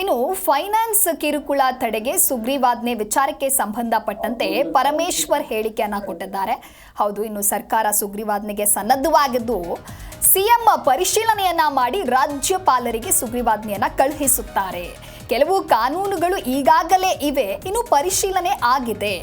ಇನ್ನು ಫೈನಾನ್ಸ್ ಕಿರುಕುಳ ತಡೆಗೆ ಸುಗ್ರೀವಾಜ್ಞೆ ವಿಚಾರಕ್ಕೆ ಸಂಬಂಧಪಟ್ಟಂತೆ ಪರಮೇಶ್ವರ್ ಹೇಳಿಕೆಯನ್ನ ಕೊಟ್ಟಿದ್ದಾರೆ. ಹೌದು, ಇನ್ನು ಸರ್ಕಾರ ಸುಗ್ರೀವಾಜ್ಞೆಗೆ ಸನ್ನದ್ಧವಾಗಿದ್ದು ಸಿಎಂ ಪರಿಶೀಲನೆಯನ್ನ ಮಾಡಿ ರಾಜ್ಯಪಾಲರಿಗೆ ಸುಗ್ರೀವಾಜ್ಞೆಯನ್ನ ಕಳುಹಿಸುತ್ತಾರೆ. ಕೆಲವು ಕಾನೂನುಗಳು ಈಗಾಗಲೇ ಇವೆ, ಇನ್ನು ಪರಿಶೀಲನೆ ಆಗಿದೆ.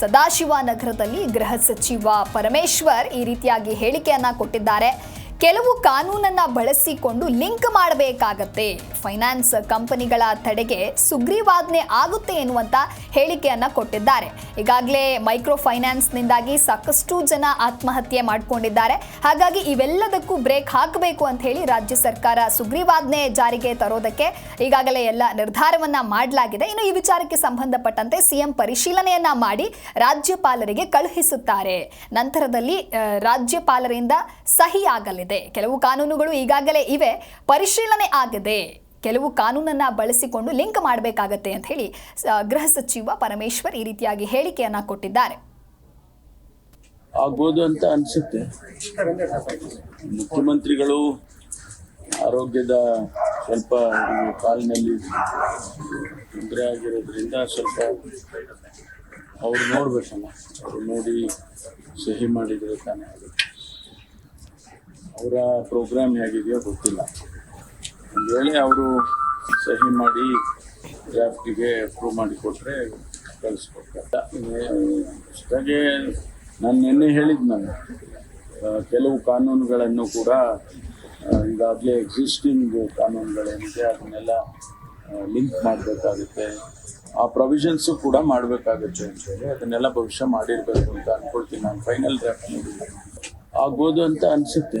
ಸದಾಶಿವ ನಗರದಲ್ಲಿ ಗೃಹ ಸಚಿವ ಪರಮೇಶ್ವರ್ ಈ ರೀತಿಯಾಗಿ ಹೇಳಿಕೆಯನ್ನ ಕೊಟ್ಟಿದ್ದಾರೆ. ಕೆಲವು ಕಾನೂನನ್ನ ಬಳಸಿಕೊಂಡು ಲಿಂಕ್ ಮಾಡಬೇಕಾಗತ್ತೆ. ಫೈನಾನ್ಸ್ ಕಂಪನಿಗಳ ತಡೆಗೆ ಸುಗ್ರೀವಾಜ್ಞೆ ಆಗುತ್ತೆ ಎನ್ನುವಂತ ಹೇಳಿಕೆಯನ್ನ ಕೊಟ್ಟಿದ್ದಾರೆ. ಈಗಾಗಲೇ ಮೈಕ್ರೋ ಫೈನಾನ್ಸ್ನಿಂದಾಗಿ ಸಾಕಷ್ಟು ಜನ ಆತ್ಮಹತ್ಯೆ ಮಾಡಿಕೊಂಡಿದ್ದಾರೆ. ಹಾಗಾಗಿ ಇವೆಲ್ಲದಕ್ಕೂ ಬ್ರೇಕ್ ಹಾಕಬೇಕು ಅಂತ ಹೇಳಿ ರಾಜ್ಯ ಸರ್ಕಾರ ಸುಗ್ರೀವಾಜ್ಞೆ ಜಾರಿಗೆ ತರೋದಕ್ಕೆ ಈಗಾಗಲೇ ಎಲ್ಲ ನಿರ್ಧಾರವನ್ನ ಮಾಡಲಾಗಿದೆ. ಇನ್ನು ಈ ವಿಚಾರಕ್ಕೆ ಸಂಬಂಧಪಟ್ಟಂತೆ ಸಿಎಂ ಪರಿಶೀಲನೆಯನ್ನ ಮಾಡಿ ರಾಜ್ಯಪಾಲರಿಗೆ ಕಳುಹಿಸುತ್ತಾರೆ. ನಂತರದಲ್ಲಿ ರಾಜ್ಯಪಾಲರಿಂದ ಸಹಿ ಆಗಲಿದೆ. ಕೆಲವು ಕಾನೂನುಗಳು ಈಗಾಗಲೇ ಇವೆ. ಪರಿಶೀಲನೆ ಆಗಿದೆ. ಕೆಲವು ಕಾನೂನನ್ನ ಬಳಸಿಕೊಂಡು ಲಿಂಕ್ ಮಾಡಬೇಕಾಗತ್ತೆ ಅಂತ ಹೇಳಿ ಗೃಹ ಸಚಿವ ಪರಮೇಶ್ವರ್ ಈ ರೀತಿಯಾಗಿ ಹೇಳಿಕೆಯನ್ನ ಕೊಟ್ಟಿದ್ದಾರೆ. ಆಗ್ಬೋದು ಅಂತ ಅನ್ಸುತ್ತೆ. ಮುಖ್ಯಮಂತ್ರಿಗಳು ಆರೋಗ್ಯದ ಸ್ವಲ್ಪ ಕಾಲಿನಲ್ಲಿ ತೊಂದರೆ ಆಗಿರೋದ್ರಿಂದ ಸ್ವಲ್ಪ ಅವ್ರು ನೋಡ್ಬೇಕಲ್ಲ. ಅವ್ರು ನೋಡಿ ಸಹಿ ಮಾಡಿದ್ರೆ ತಾನೇ ಆಗುತ್ತೆ. ಅವರ ಪ್ರೋಗ್ರಾಮ್ ಹೇಗಿದೆಯೋ ಗೊತ್ತಿಲ್ಲ. ಒಂದು ವೇಳೆ ಅವರು ಸಹಿ ಮಾಡಿ ಡ್ರಾಫ್ಟಿಗೆ ಅಪ್ರೂವ್ ಮಾಡಿ ಕೊಟ್ಟರೆ ಕಳಿಸ್ಕೊಡ್ತಾರೆ. ನಾನು ನಿನ್ನೆ ಹೇಳಿದ್ದು ನಾನು. ಕೆಲವು ಕಾನೂನುಗಳನ್ನು ಕೂಡ ಈಗಾಗಲೇ ಎಕ್ಸಿಸ್ಟಿಂಗ್ ಕಾನೂನುಗಳೇನಿದೆ ಅದನ್ನೆಲ್ಲ ಲಿಂಕ್ ಮಾಡಬೇಕಾಗುತ್ತೆ. ಆ ಪ್ರೊವಿಷನ್ಸು ಕೂಡ ಮಾಡಬೇಕಾಗುತ್ತೆ ಅಂತೇಳಿ ಅದನ್ನೆಲ್ಲ ಭವಿಷ್ಯ ಮಾಡಿರಬೇಕು ಅಂತ ಅನ್ಕೊಳ್ತೀನಿ. ನಾನು ಫೈನಲ್ ಡ್ರಾಫ್ಟ್ ಆಗ್ಬೋದು ಅಂತ ಅನಿಸುತ್ತೆ.